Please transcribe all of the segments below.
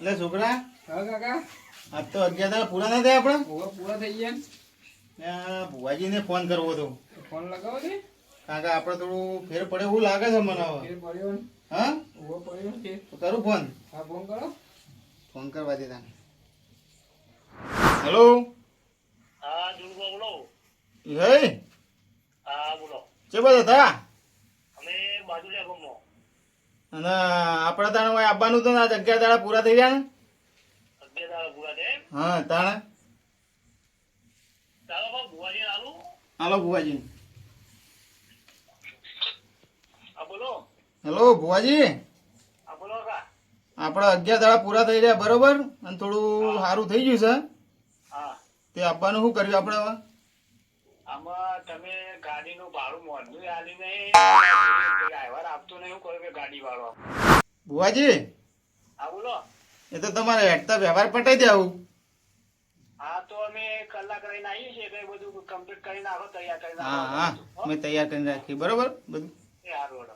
એટલે છોકરા હા કાકા. આજ તો અગિયાર તારા પૂરા ના થયા આપણે? ઓવા પૂરા થઈ ગયા ભુવાજીને ફોન કરવો હતો. ફોન લગાવો ને. કારણ કે આપણે થોડું ફેર પડે એવું લાગે છે મને હવે. ફેર પડ્યો ને. હા? ઓવો પડ્યો ને તો. કરું ફોન હા ફોન કરો. ફોન કરવા દેતા હેલો હા દુર્ગો બોલો. હે? હા બોલો. છે બધા હતા? અને આપણે તાણે ભાઈ આવવાનું તો ને આજ અગિયાર દાડા પૂરા થઈ ગયા ને? હા તાણે? હાલો. ભુવાજી. હેલો ભુવાજી. આપણા અગિયાર દાડા પૂરા થઈ રહ્યા બરોબર? અને થોડું સારું થઈ ગયું છે. તે આપવાનું શું કર્યું આપણે હવે? આમાં તમે ગાડીનું ભાડું મોંઘું આલી હું કહ્યું કે ગાડી વાળો. ભુવાજી હા બોલો. એ તો તમારે હેઠતા વ્યવહાર પટાઈ દેવું. હા તો અમે કલાક રહીને આવીએ છીએ કઈ બધું કમ્પ્લીટ કરીને આવો તૈયાર કરીને હા હા હો? મેં તૈયાર કરીને રાખી બરોબર? બધું?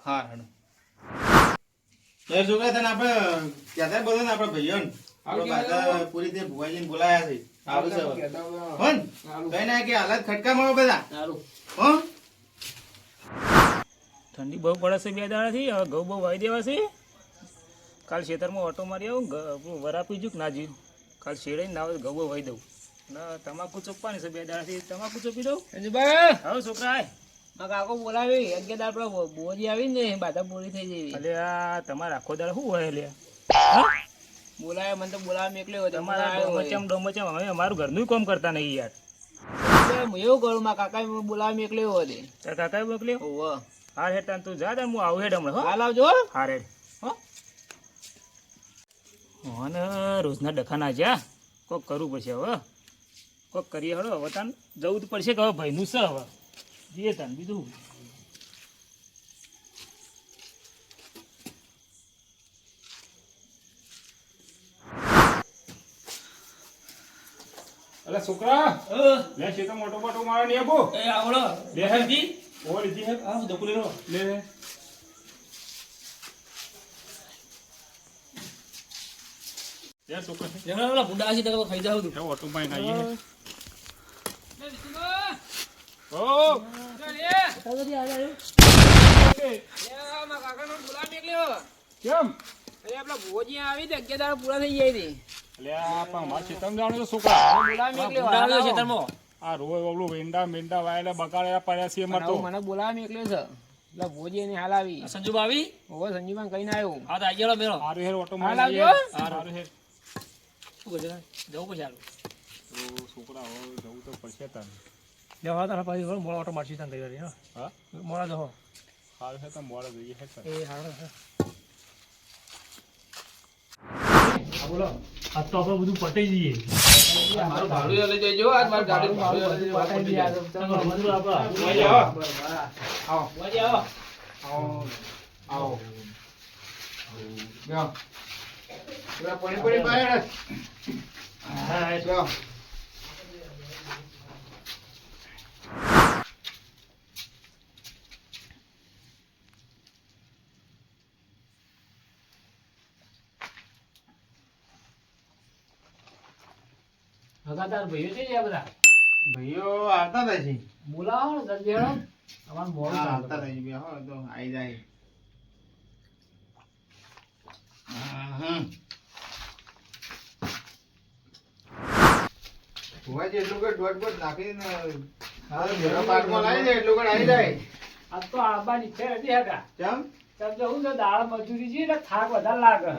હા હેડો એ છોકરા તને આપણે કહેતા બધા આપણે ભાઈઓ ને? પૂરી તે ભુવાજીને બોલાયા છે. આવું છે. હોન કઈ ના કે હાલત ખટકામાં બધા. સારું. હો ઠંડી બહુ પડે છે બે દાડાથી. હવે ઘઉં બહુ વાવી દેવા છે. કાલ ખેતરમાં ઓટો મારી આવું વરાપી જુક ના જીવ કાલ શેડે ના ઘઉં બહુ વાવી દઉં. ના તમાકુ ચોપવાની છે બે દાડાથી. તમાકુ ચોપી દઉં? હવે છોકરા આય કાકો બોલાવી. અગિયાર દાડા પેલા બોજી આવી ને બાધા થઈ જેવી અલે આ તમારા આખો દાડો શું હોય લે બોલાવે મને તો બોલાવે તો તમારા. ડોમચમ ડોમચમ અમે અમારું ઘરનું કામ કરતા નહીં યાર. હું એવું કરું મારા મને બોલાવા મેકલ્યો હોય કાકાએ મોકલ્યો ઓવે. હાર હેડ તું જા તાન હું આવું હેડ હમણાં હાલ આવજો હાર હેડ હો. રોજના ડખાના જ્યાં કોક કરવું પડશે હવે કોક કરીએ હળો હવે તાન જવું તો પડશે કે હવે ભાઈનું છે હવે. જઈએ તાન બીજું અલે છોકરા લે છે તો મોટો મોટો મારો ને આપો એ આવડો. છે માં આવીએ હે. ઓ. મારા કાકાનો બોલાવા મેકલ્યો. કેમ? અરે આપણા ભુવોજી આવી તે અગિયાર પૂરા થઈ જાય તે. લે આ પણ માર ચેતમ જાણો તો છોકરા. બોલાવા મેકલ્યો. હાલ આવો. આ રોય ઓલું વેંડા મેંડા વાયેલા બગાડ્યા પડ્યા છે એમાં તો. આવું મને બોલાવા મેકલ્યો છે. એટલે ભોજી એની હાલ આવી. સંજુ ભાવી ઓ સંજુ ભાઈ કઈ ના આવ્યો. હા તો આઈ ગયો મેરો હારું હેર ઓટો હાલમાં આવજો. હારું હેર. શું કરશે જવું પછી હારું? છોકરા હો જવું તો પડશે તને. જવા તારા પાછી મોળા ઓટો મારશી તાન તૈયારી હા. મોડા મોળા જો હારું છે તો મોડા જઈએ હે. એ હારો બોલો. આજ તો આપણે બધું પટાઈ જઈએ મારું ભાડું લઈ જજો આજ મારી ગાડીનું ભાડું લઈ જજો. પટાઈ દઈએ. ચાલો, મજૂર આપણા. આવો. આવો. આવો. આવો. આવો. બેહો. પેલા પાણી પાણી બહાર હેડ. હા, બેહો. ભાઈઓ છે આ બધા? ભાઈઓ આવતા હતા છે. બોલાવો ને જલ્દી અમારે મોડું આવતા હતા બે હો તો આવી જાય. હા, હમ. એટલું કઈ દોઢ બોટ નાખીને હારો લાવી દે એટલું કઈ આઈ જાય. આજ તો આબાની ઈચ્છા હતી હગા ચમ? તમે જવું દાળ મજૂરી છે થાક વધારે લાગે.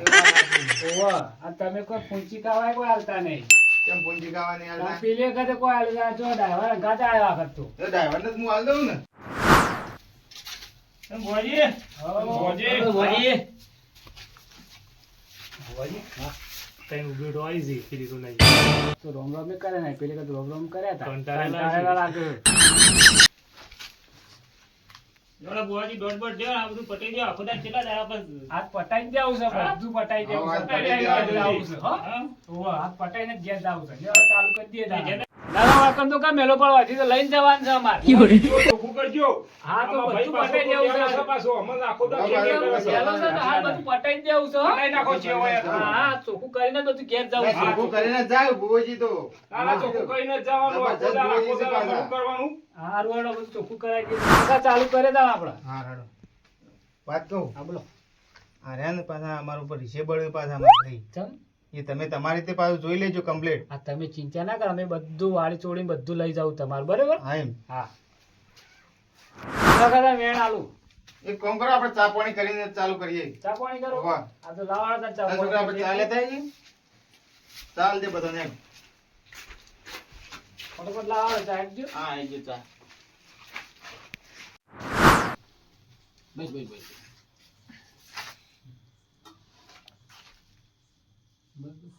ઓવા આ તમે કોઈ ફૂંચી ખાવાય કોઈ હાલતા નહીં. કેમ પૂંજી ખાવાની હાલ પેલી વખતે કોઈ હાલતા જો ડ્રાઈવર ગાતા આવ્યા વખત તો. ડ્રાઈવરને જ હું હાલ દઉં ને? મોજે. ભોજી ભોજી કઈ ઊભી જઈ પેલી તો નહીં. તો રોમ રોમ કરે ને પેલી વખત રોમ રોમ કર્યા હતા. કંટાળેલા લાગે જોડા બુઆજી દોઢ બોટ દેવા આ બધું પટાઈ કેટલા દાડા પર હાથ પટાઈ દેવું છે બધું પટાઈ દેવું છે. પટાઈ પટાઈ દેવાનું દેવું છે. છે ઓવા હાથ પટાઈને ગેસ દાવું છે. ચાલુ કરી દે દાદા વાકન તો કા મેલો પડવાથી તો લઈને જવાનું છે અમારે. કરજો. હા તો બધું પટાઈ દેવું છે. પાછો, પાછો. અમે આખો તો છે. તો હા બધું પટાઈ દેવું છે પટાઈ નાખો છે હોય હા ચોખ્ખું કરીને બધું ઘેર જાવ ચોખ્ખું કરીને જાવ ભુવોજી તો. હા ચોખ્ખું કરીને જવાનું બોલી પાછા. કરવાનું. હા રોડો બધું ચોખ્ખું કરાવી કાકા ચાલુ કરે દા આપણે હા રાડો વાત કહું હા. બોલો. આ રહ્યા ને પાછા અમારા ઉપર રિસેબળ પાછા અમારા થઈ ચમ. એ તમે તમારી રીતે પાછું જોઈ લેજો કમ્પ્લીટ આ તમે ચિંતા ના કરો અમે બધું વાળી ચોડીને બધું લઈ જાવ તમારું બરાબર? હા એમ. હા. કાકા વેણ આલુ? એક કામ કરો આપણે ચા પાણી કરીને ચાલુ કરીએ. ચા પાણી કરો? આ તો લાવાડા ચા આ આપણે ચા લેતા આવીએ ચાલ દે બધાને ફટાફટ લાવાડા ચા આપજો. હા આવી ગયો ચા. બસ બસ બસ. એટલે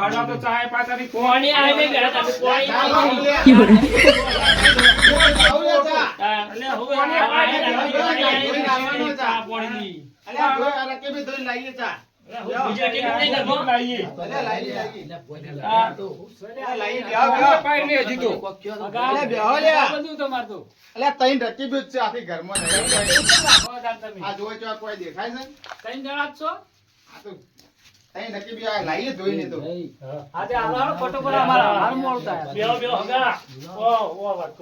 હાડા તો ચાય પાતાની તમે ચા. પાણી. ધોઈ- લાવીએ ચા. બીજા કે નહીં કરવો? લાવીએ અલ્યા લાવી લાવી. હા. અલ્યા લાવી બેહો, બેહો. પાઈ લે હજી તો અગા, બેહો લ્યા. બધું તમારે તો. અલ્યા તઈન રકેબી જ છે આખી નહીં. તમે. આ જોઈ જો કોઈ દેખાય છે ત્રણ જણા છો? આ તો તઈન બી આ લાઈએ ધોઈને તો આજે હાલો હાલો ફટોફટ અમારા હાલ મોળતા. બેહો, બેહો, હગા. ઓ, ઓ, વાત.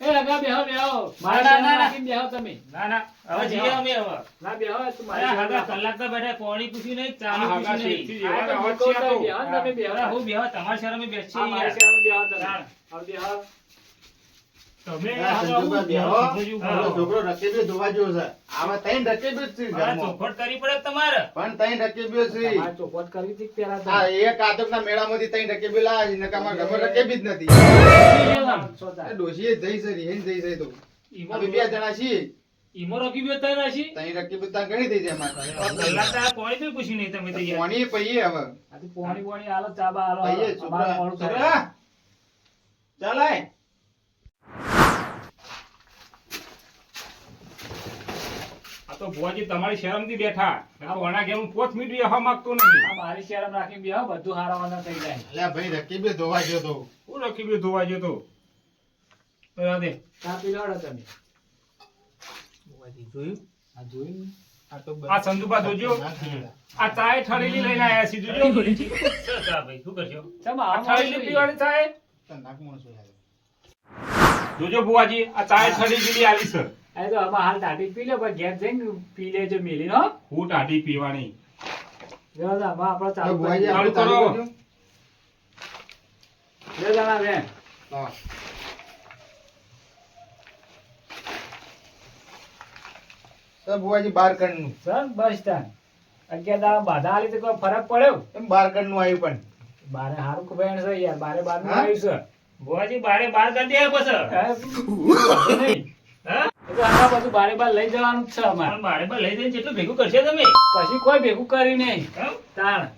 એ હગા, બેહો, બેહો. મારા ના, ના, બેહો તમે. ના ના હવે જઈએ અમે હવે ના, બેહો, તું મારા હગા કલાક તો બેઠા પાણી પૂછ્યું નહીં ચા પૂછ્યું નહીં આ તો. બેહો તમે બેહો. હું બેહો તમારા શહેરમાં બેસી મારી. શેરમાં બેહો તમે. બેહો. તમે આ આ સંજુબા આવું બેહો. સંજુ આ બોલો. છોકરો રકેબી ધોવા જેવો છે આમાં તઈન રકેબી જ છે આ ઘરમાં. ચોખવટ કરવી પડે તમારે. પણ તઈન રકેબી છે. ચોખવટ કરવી હતી કે પહેલા આ તમે? એક આદમના મેળામાંથી તઈન રકેબી લાવી નકર અમારા ઘરમાં રકેબી જ નથી. છો તાર. એ ડોશીએ જઈ છે રીહેન જઈ છે તો. અમે બે જણા છીએ ઈમો રોકી ગયો તઈ રાશી તઈન રકેબી ત્યાં ઘણી થઈ જાય અમારે કલાક તો તો પૂછ્યું નહીં તમે તો યાર. પાણી હવે. આ તો. છોકરા. ચાલ આય આ તો ભુવાજી તમારી શરમથી બેઠા. આ વણા કે હું પોચ મિનિટ બેહવા માંગતો નહીં. મારી શરમ રાખી બેહો બધું હારાવાના થઈ જાય. અલ્યા ભાઈ રકેબી ધોવા ગયો તો. હું રખી બે ધોવા ગયો તો? દે. ચા પી લો તમે? જોયું? આ જોયું આ તો આ સંજુબા જોજો. આ ચાય ઠરેલી લઈને આયા ચાલ, ચાલ ભાઈ શું કરશો? ચમ આ આવા ઠરેલી પીવાની ચાય. જોજો ભુવાજી આ ચાય ઠરેલી આવી સર તો આમાં હાલ ટાટી પી લે પણ ઘેર જઈને પી લેજો મેલી નો હું ટાટી પીવાની? જો હવે. આપણે ચાલુ ચાલુ કરો. બે જણા બેન. હા. તો ભુવાજી બાર કણનું સર બસ સ્ટેન્ડ અગિયાર દાડા બાધા આલી તો કોઈ ફરક પડ્યો? એમ બાર કણનું આવ્યું પણ. બારે હારું કુબાઈન છે યાર બારે બારનું આવ્યું છે. ભુવાજી બારે બાર કરી દે પછી આના બધું બારે બાર લઈ જવાનું છે અમારે. બારે બાર લઈ જઈને જેટલું ભેગું કરશે તમે? કશું કોઈ ભેગું કરી નહીં. તાણ.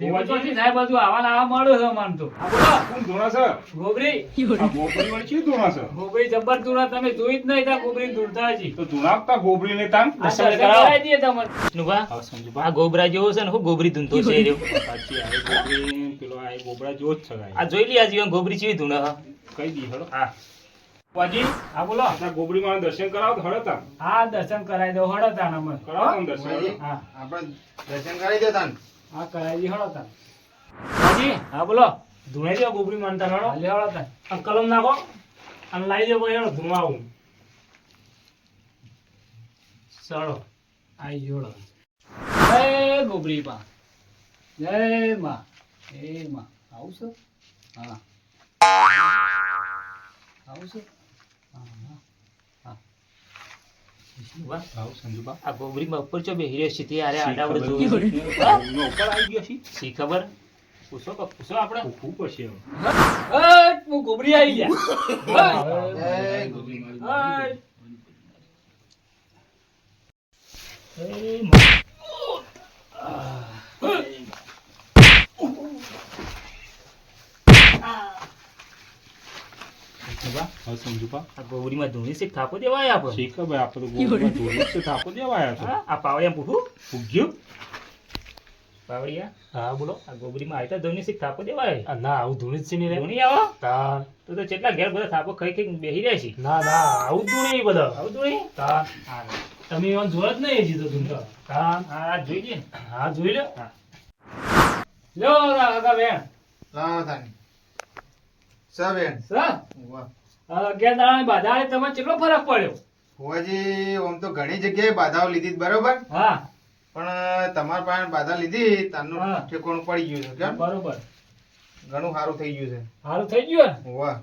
ભેગું ભુવાજી? ચોથી થાય બધું આવા ને આવા મળ્યું છે અમારે તો. આ બોલો. કોણ ધોણા છે? ગોબરી. જેવો છે ને હું ગોબરી ધૂનતો છે ગોબરી પેલો આ ગોબરા જેવો જ છે આ. જોઈ લી આ જીવન ગોબરી ચેવી ધૂણ કઈ દી હા. ભુવાજી હા બોલો. આ ગોબરી માં દર્શન કરાવો તો હા દર્શન કરાવી દો હળો તાન કરાવો દર્શન. હા. આપણે દર્શન કરાવી દે તાન. હા કરાવી દી હળો તાન હા બોલો. ધૂણે જેવો ગોબરી માનતા રડો હાલી હળો તાન આ કલમ નાખો અને લાવી દે ભાઈ એનો ધૂણવા ચાલો આઈ જોડો જય ગોબરી માં જય માં. એ માં. આવું છે? હા. આવું છે? આ ગોબરીમાં ઉપર ચો બેહી રહ્યો છે તે હારે આડાવડે ખબર? જોવું છે? એમનો ઉપર આવી ગયો છે શી ખબર? પૂછો કે પૂછો આપણે. ખૂબ પડશે હવે. હું ગોબરી આવી ગયા. આ થાપો દેવાય આપણે. આપણે થાપો દેવાયા હા, આ પાવડિયા પૂછું હા બોલો. આ ગોબરીમાં આવી ધોની શીખ થાપો દેવાય ના આવું ધૂણી જ નહીં ધોની આવો? તાન તો તો કેટલા ઘેર બધા થાપો ખાઈ ખાઈ બેહી રહ્યા છે. ના ના આવું ધૂણી બધા. આવું ધોની તમે એવા જોવા જ નહીં હજી તો તો હા જોઈ લે હા જોઈ લો લ્યો આગા બેન. લાવો તાની સર બેન? સર વાહ. અગિયાર દાડાની બાધા તમે કેટલો ફરક પડ્યો? હોવાજી આમ તો ઘણી જગ્યાએ બાધાઓ લીધી બરોબર? હા. પણ તમારા પાસે બાધા લીધી તારનું. ઠેકોણું પડી ગયું છે કેમ? બરોબર. ઘણું સારું થઈ ગયું છે. સારું થઈ ગયું ને? વાહ.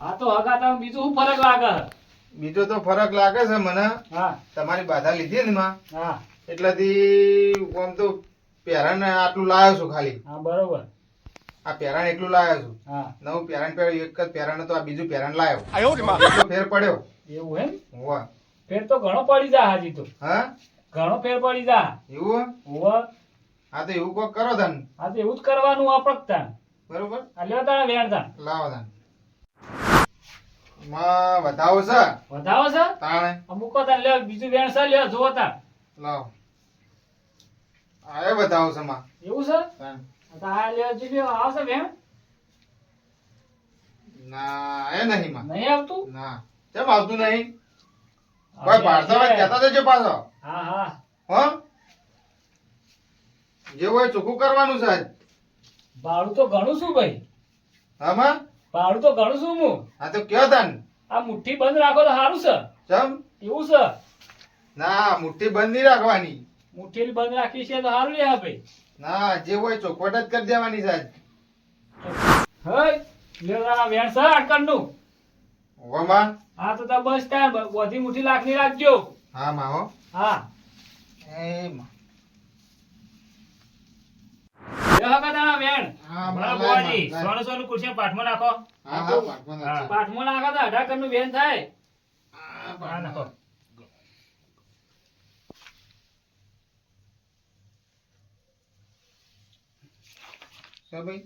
હા તો હગા તમે બીજું શું ફરક લાગે? બીજો તો ફરક લાગે છે મને. હા. તમારી બાધા લીધી ને માં? હા. એટલાથી આમ તો પહેરાને આટલું લાવ્યો છું ખાલી. હા બરોબર. આ પેરાણ એટલું લાવ્યો છું. હા. નવું પેરાણ પહેર્યું એક જ પેરાણ તો આ બીજું પેરાણ લાવ્યો ફેર પડ્યો. એવું એમ? વાહ ફેર તો ઘણો પડી જા હાજી તો. હા? ઘણો ફેર પડી જા. એવું? હોવ હા તો એવું કોક કરો ધન હા તો એવું જ કરવાનું વાપરતા બરોબર? આ લ્યો વેણ વેણતા લાવો તન. માં વધાવો છે? વધાવો છે? તાણે. અમુકો તા લ્યો બીજું વેણ છે લ્યો જોવો તાર લાવો. આ વધાવો છે માં. એવું છે? તાણે. તો આ લ્યો જી લ્યો આવશે વેણ ના એ નહીં માં. નહીં આવતું? ના. કેમ આવતું નહીં? કોઈ પાડતા કહેતા દેજો પાછો. હા હા. હો? જે હોય ચોખ્ખું કરવાનું છે ભાડું તો ઘણું શું ભાઈ. હા ભાડું તો ઘણું શું હું. હા તો કયો તન આ મુઠ્ઠી બંધ રાખો તો સારું છે. ચમ? એવું છે? ના મુઠ્ઠી બંધ નહીં રાખવાની. મુઠ્ઠી બંધ રાખી છે તો સારું લે ભાઈ ના જે હોય ચોખવટ જ કરી દેવાની સાહેબ. હઈ લેલા વેણ સર અટકણનું હો હા તો તા બસ બ- બધી મુઠ્ઠી લાખની રાખજો. હા માવો હા. એ માં. પાઠમાં નાખો. પાઠમાં નાખા તો અઢાર કણનું વેણ થાય. હા નાખો. ભાઈ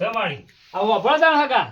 સમાળી આ વફળ તાણ હકા